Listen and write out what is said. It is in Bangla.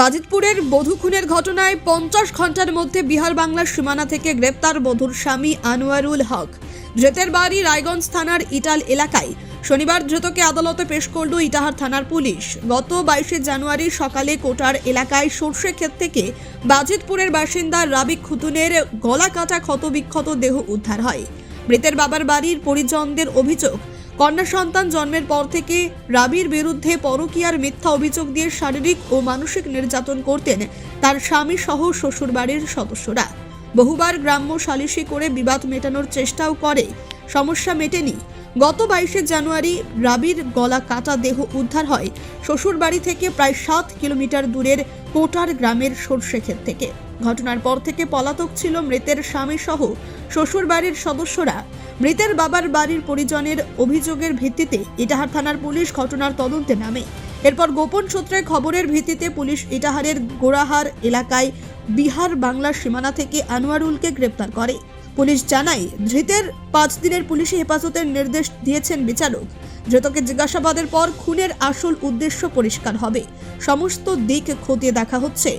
বাজিতপুরের বধূ খুনের ঘটনায় পঞ্চাশ ঘণ্টার মধ্যে বিহার বাংলার সীমানা থেকে গ্রেপ্তার বধূর স্বামী আনোয়ারুল হক। ধৃতের বাড়ি রায়গঞ্জ থানার ইটাল এলাকায়। শনিবার ধৃতকে আদালতে পেশ করল ইটাহার থানার পুলিশ। গত বাইশে জানুয়ারি সকালে কোটার এলাকায় সর্ষে ক্ষেত থেকে বাজিতপুরের বাসিন্দা রাবিক খুতুনের গলা কাটা ক্ষতবিক্ষত দেহ উদ্ধার হয়। মৃতের বাবার বাড়ির পরিজনদের অভিযোগ কন্যা সন্তান জন্মের পর থেকে রাবির বিরুদ্ধে পরকীয়ার মিথ্যা অভিযোগ দিয়ে শারীরিক ও মানসিক নির্যাতন করতেন তার স্বামী সহ শ্বশুরবাড়ির সদস্যরা। বহুবার গ্রাম্য সালিশি করে বিবাদ মেটানোর চেষ্টাও করে। সমস্যা মেটেনি। গত বাইশে জানুয়ারি রাবির গলা কাটা দেহ উদ্ধার হয়। শ্বশুরবাড়ি থেকে প্রায় সাত কিলোমিটার দূরের কোটার গ্রামের সর্ষে ক্ষেত থেকে। ঘটনার পর থেকে পলাতক ছিল মৃতের স্বামী সহ শ্বশুরবাড়ির সদস্যরা। মৃতের বাবার বাড়ির পরিজনের অভিযোগের ভিত্তিতে ইটাহার থানার পুলিশ ঘটনার তদন্তে নামে। এরপর গোপন সূত্রে খবরের ভিত্তিতে পুলিশ ইটাহারের গোড়াহার এলাকায় বিহার বাংলার সীমানা থেকে আনোয়ারুলকে গ্রেপ্তার করে। পুলিশ জানায়, ধৃতের পাঁচ দিনের পুলিশি হেফাজতের নির্দেশ দিয়েছেন বিচারক। ধৃতকে জিজ্ঞাসাবাদের পর খুনের আসল উদ্দেশ্য পরিষ্কার হবে। সমস্ত দিক খতিয়ে দেখা হচ্ছে।